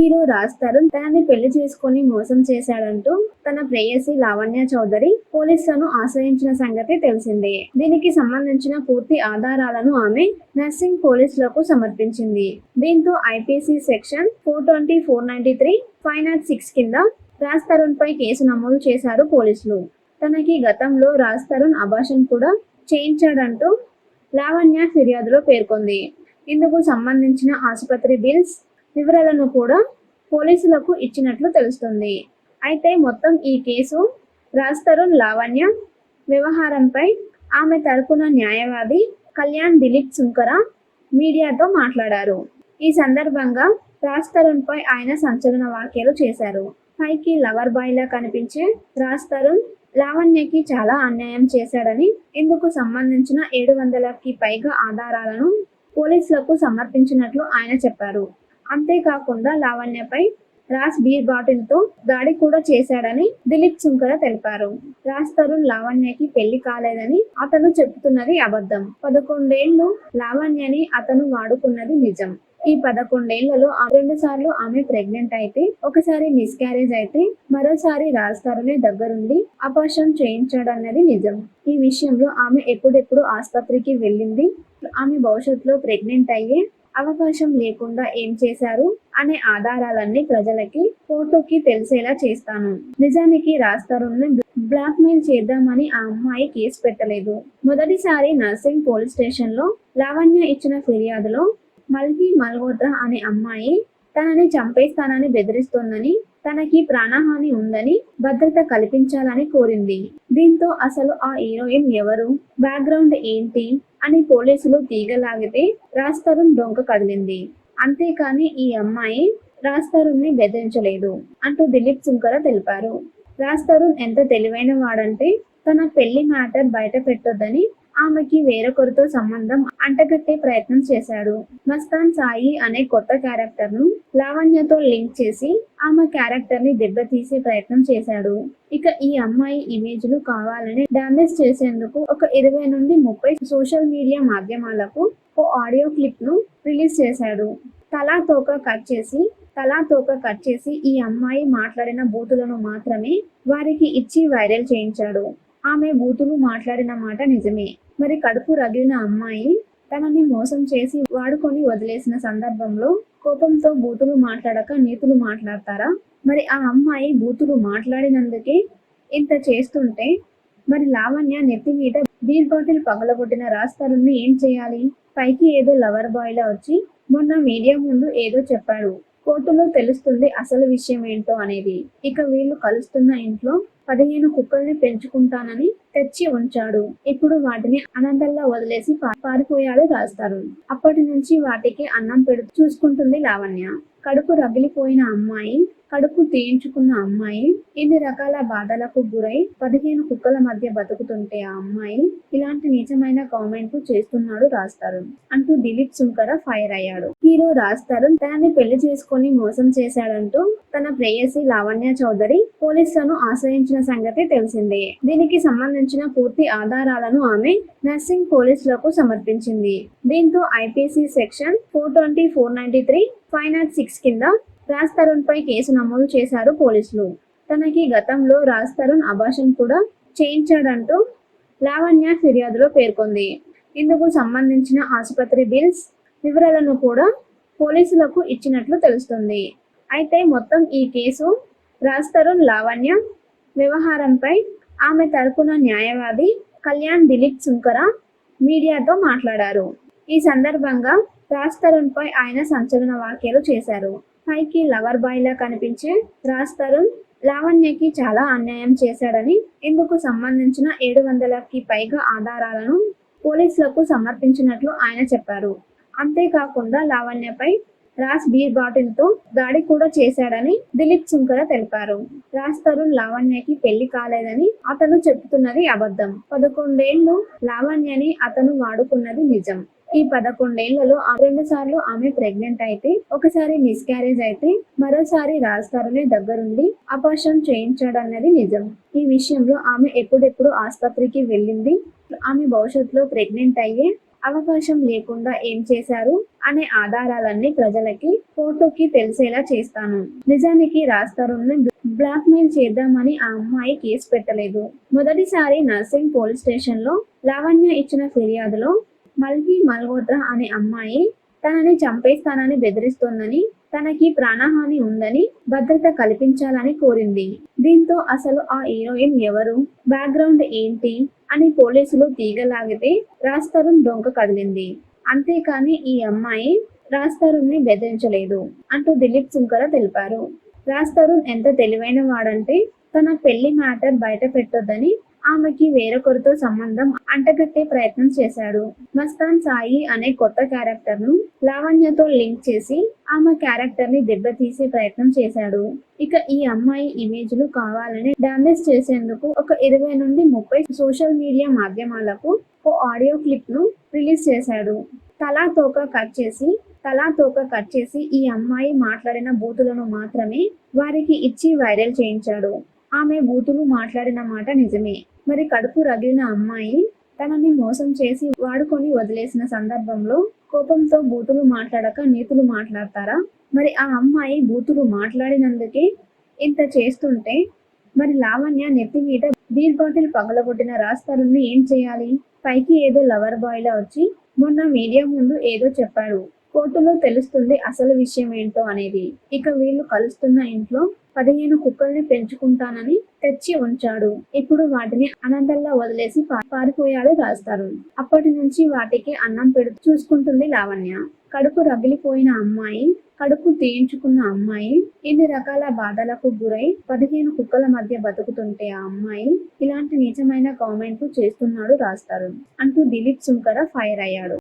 Hero Raj Tarun తనని పెళ్ళి చేసుకుని మోసం చేశాడంటూ తన ప్రేయసి లావణ్య చౌదరి పోలీసులను ఆశ్రయించిన సంగతి తెలిసిందే. దీనికి సంబంధించిన పూర్తి ఆధారాలను ఆమె నర్సింగ్ పోలీసులకు సమర్పించింది. దీంతో IPC section four twenty four ninety three five nought six కింద రాజ్ తరుణ్ పై కేసు నమోదు చేశారు పోలీసులు. తనకి గతంలో రాజ్ తరుణ్ అభాషన్ కూడా చేయించాడంటూ లావణ్య ఫిర్యాదులో పేర్కొంది. ఇందుకు సంబంధించిన ఆసుపత్రి బిల్స్ వివరాలను కూడా పోలీసులకు ఇచ్చినట్లు తెలుస్తుంది. అయితే మొత్తం ఈ కేసు రాజ్ తరుణ్ లావణ్య వ్యవహారంపై ఆమె తరపున న్యాయవాది కళ్యాణ్ దిలీప్ సుంకర మీడియాతో మాట్లాడారు. ఈ సందర్భంగా రాజ్ తరుణ్ పై ఆయన సంచలన వ్యాఖ్యలు చేశారు. పైకి లవర్ బాయ్ లా కనిపించే రాజ్ తరుణ్ లావణ్యకి చాలా అన్యాయం చేశాడని ఇందుకు సంబంధించిన ఏడు వందలకి పైగా ఆధారాలను పోలీసులకు సమర్పించినట్లు ఆయన చెప్పారు. అంతేకాకుండా లావణ్యపై రాజ్ బీర్ బాటిల్తో దాడి కూడా చేశాడని దిలీప్ సుంకర తెలిపారు. రాజ్ తరుణ్ లావణ్యకి పెళ్ళి కాలేదని అతను చెబుతున్నది అబద్ధం. పదకొండేళ్ళు లావణ్యని అతను వాడుకున్నది నిజం. ఈ పదకొండేళ్ళలో రెండు సార్లు ఆమె ప్రెగ్నెంట్ అయితే ఒకసారి మిస్క్యారేజ్ అయితే మరోసారి రాజ్ తరుణే దగ్గరుండి అపార్షన్ చేయించాడన్నది నిజం. ఈ విషయంలో ఆమె ఎప్పుడెప్పుడు ఆసుపత్రికి వెళ్ళింది? ఆమె భవిష్యత్తులో ప్రెగ్నెంట్ అయ్యే అవకాశం లేకుండా ఏం చేశారు అనే ఆధారాలన్నీ ప్రజలకి కోర్టుకి తెలిసేలా చేస్తాను. నిజానికి రాస్తారుని బ్లాక్ మెయిల్ చేద్దామని ఆ అమ్మాయి కేసు పెట్టలేదు. మొదటిసారి నర్సింగ్ పోలీస్ స్టేషన్లో లావణ్య ఇచ్చిన ఫిర్యాదులో మల్హి మల్హోత్రా అనే అమ్మాయి తనని చంపేస్తానని బెదిరిస్తోందని తనకి ప్రాణహాని ఉందని భద్రత కల్పించాలని కోరింది. దీంతో అసలు ఆ హీరోయిన్ ఎవరు? బ్యాక్గ్రౌండ్ ఏంటి? అని పోలీసులు తీగలాగితే రాజ్ తరుణ్ డొంక కదిలింది. అంతేకాని ఈ అమ్మాయి రాజ్ని బెదిరించలేదు అంటూ దిలీప్ సుంకర తెలిపారు. రాజ్ తరుణ్ ఎంత తెలివైన వాడంటే తన పెళ్ళి మ్యాటర్ బయట పెట్టొద్దని ఆమెకి వేరొకరితో సంబంధం అంటగట్టే ప్రయత్నం చేశాడు. మస్తాన్ సాయి అనే కొత్త క్యారెక్టర్ను లావణ్యతో లింక్ చేసి ఆమె క్యారెక్టర్ని దెబ్బతీసే ప్రయత్నం చేశాడు. ఇక ఈ అమ్మాయి ఇమేజ్ను కావాలని డామేజ్ చేసేందుకు ఒక ఇరవై నుండి ముప్పై సోషల్ మీడియా మాధ్యమాలకు ఓ ఆడియో క్లిప్ను రిలీజ్ చేశాడు. తలా తోక కట్ చేసి తలా తోక కట్ చేసి ఈ అమ్మాయి మాట్లాడిన బూతులను మాత్రమే వారికి ఇచ్చి వైరల్ చేయించాడు. ఆమె బూతులు మాట్లాడిన మాట నిజమే. మరి కడుపు రగిలిన అమ్మాయి తనని మోసం చేసి వాడుకొని వదిలేసిన సందర్భంలో కోపంతో బూతులు మాట్లాడక నీతులు మాట్లాడతారా? మరి ఆ అమ్మాయి బూతులు మాట్లాడినందుకే ఇంత చేస్తుంటే మరి లావణ్య నెత్తి మీద బీర్ బాటిల్ పగలగొట్టిన రాస్తారుని ఏం చేయాలి? పైకి ఏదో లవర్ బాయ్ లా వచ్చి మొన్న మీడియా ముందు ఏదో చెప్పాడు. కోర్టులో తెలుస్తుంది అసలు విషయం ఏంటో అనేది. ఇక వీళ్ళు కలుస్తున్న ఇంట్లో పదిహేను కుక్కల్ని పెంచుకుంటానని తెచ్చి ఉంచాడు. ఇప్పుడు వాటిని అనంతంలో వదిలేసి పా- పారిపోయాడు రాస్తారు. అప్పటి నుంచి వాటికి అన్నం పెడుతూ చూసుకుంటుంది లావణ్య. కడుపు రగిలిపోయిన అమ్మాయి కడుపు తీయించుకున్న అమ్మాయి ఇన్ని రకాల బాధలకు గురై పదిహేను కుక్కల మధ్య బతుకుతుంటే ఆ అమ్మాయి ఇలాంటి నిజమైన కామెంట్ చేస్తున్నాడు రాస్తారు అంటూ దిలీప్ సుంకర ఫైర్ అయ్యాడు. హీరో రాస్తారు తనని పెళ్ళి చేసుకుని మోసం చేశాడంటూ తన ప్రేయసి లావణ్య చౌదరి పోలీసులను ఆశ్రయించిన సంగతి తెలిసిందే. దీనికి సంబంధించిన పూర్తి ఆధారాలను ఆమె నర్సింగ్ పోలీసులకు సమర్పించింది. దీంతో IPC section four twenty four ninety three five naught six కింద రాజ్ తరుణ్ పై కేసు నమోదు చేశారు పోలీసులు. తనకి గతంలో రాజ్ తరుణ్ అభాషన్ కూడా చేయించాడంటూ లావణ్య ఫిర్యాదులో పేర్కొంది. ఇందుకు సంబంధించిన ఆసుపత్రి బిల్స్ వివరాలను కూడా పోలీసులకు ఇచ్చినట్లు తెలుస్తుంది. అయితే మొత్తం ఈ కేసు రాజ్ తరుణ్ లావణ్య వ్యవహారంపై ఆమె తరపున న్యాయవాది కళ్యాణ్ దిలీప్ సుంకర మీడియాతో మాట్లాడారు. ఈ సందర్భంగా రాజ్ తరుణ్ పై ఆయన సంచలన వ్యాఖ్యలు చేశారు. పైకి లవర్ బాయ్ లా కనిపించే రాజ్ తరుణ్ లావణ్యకి చాలా అన్యాయం చేశాడని ఇందుకు సంబంధించిన ఏడు వందలకి పైగా ఆధారాలను పోలీసులకు సమర్పించినట్లు ఆయన చెప్పారు. అంతేకాకుండా లావణ్యపై రాజ్ బీర్ బాటిల్తో దాడి కూడా చేశాడని దిలీప్ సుంకర తెలిపారు. రాజ్ తరుణ్ లావణ్యకి పెళ్ళి కాలేదని అతను చెప్తున్నది అబద్ధం. పదకొండేళ్ళు లావణ్యని అతను వాడుకున్నది నిజం. ఈ పదకొండేళ్ళలో రెండు సార్లు ఆమె ప్రెగ్నెంట్ అయితే ఒకసారి మిస్క్యారేజ్ అయితే మరోసారి రాజ్ తరుణే దగ్గరుండి అపార్షన్ చేయించాడన్నది నిజం. ఈ విషయంలో ఆమె ఎప్పుడెప్పుడు ఆసుపత్రికి వెళ్ళింది ఆమె భవిష్యత్తులో ప్రెగ్నెంట్ అయ్యే అవకాశం లేకుండా ఏం చేశారు అనే ఆధారాలన్నీ ప్రజలకి కోర్టుకి తెలిసేలా చేస్తాను. నిజానికి రాస్తారుని బ్లాక్ మెయిల్ చేద్దామని ఆ అమ్మాయి కేసు పెట్టలేదు. మొదటిసారి నర్సింగ్ పోలీస్ స్టేషన్లో లావణ్య ఇచ్చిన ఫిర్యాదులో మల్హి మల్హోత్రా అనే అమ్మాయి తనని చంపేస్తానని బెదిరిస్తోందని తనకి ప్రాణహాని ఉందని భద్రత కల్పించాలని కోరింది. దీంతో అసలు ఆ హీరోయిన్ ఎవరు? బ్యాక్గ్రౌండ్ ఏంటి? అని పోలీసులు తీగలాగితే రాస్తరుణ్ డొంక కదిలింది. అంతేకాని ఈ అమ్మాయి రాస్తరుణ్ణి బెదిరించలేదు అంటూ దిలీప్ సుంకర తెలిపారు. రాస్తరుణ్ ఎంత తెలివైన వాడంటే తన పెళ్ళి మ్యాటర్ బయట పెట్టొద్దని ఆమెకి వేరొకరితో సంబంధం అంటగట్టే ప్రయత్నం చేశాడు. మస్తాన్ సాయి అనే కొత్త క్యారెక్టర్ను లావణ్యతో లింక్ చేసి ఆమె క్యారెక్టర్ని దెబ్బతీసే ప్రయత్నం చేశాడు. ఇక ఈ అమ్మాయి ఇమేజ్లు కావాలని డామేజ్ చేసేందుకు ఒక ఇరవై నుండి ముప్పై సోషల్ మీడియా మాధ్యమాలకు ఓ ఆడియో క్లిప్ను రిలీజ్ చేశాడు. తలా తోక కట్ చేసి తలా తోక కట్ చేసి ఈ అమ్మాయి మాట్లాడిన బూతులను మాత్రమే వారికి ఇచ్చి వైరల్ చేయించాడు. ఆమె బూతులు మాట్లాడిన మాట నిజమే. మరి కడుపు రగిలిన అమ్మాయి తనని మోసం చేసి వాడుకొని వదిలేసిన సందర్భంలో కోపంతో బూతులు మాట్లాడక నీతులు మాట్లాడతారా? మరి ఆ అమ్మాయి బూతులు మాట్లాడినందుకే ఇంత చేస్తుంటే మరి లావణ్య నెత్తి మీద బీర్ బాటిల్ పగలగొట్టిన రాస్తారుని ఏం చేయాలి? పైకి ఏదో లవర్ బాయ్ లా వచ్చి మొన్న మీడియా ముందు ఏదో చెప్పాడు కోర్టులో తెలుస్తుంది అసలు విషయం ఏంటో అనేది. ఇక వీళ్ళు కలుస్తున్న ఇంట్లో పదిహేను కుక్కల్ని పెంచుకుంటానని తెచ్చి ఉంచాడు. ఇప్పుడు వాటిని అనంతల్లా వదిలేసి పా- పారిపోయాడు రాస్తారు అప్పటి నుంచి వాటికి అన్నం పెడుతూ చూసుకుంటుంది లావణ్య. కడుపు రగిలిపోయిన అమ్మాయి కడుపు తీయించుకున్న అమ్మాయి ఇన్ని రకాల బాధలకు గురై పదిహేను కుక్కల మధ్య బతుకుతుంటే ఆ అమ్మాయి ఇలాంటి నిజమైన కామెంట్లు చేస్తున్నాడు రాస్తారు అంటూ దిలీప్ సుంకర ఫైర్ అయ్యాడు.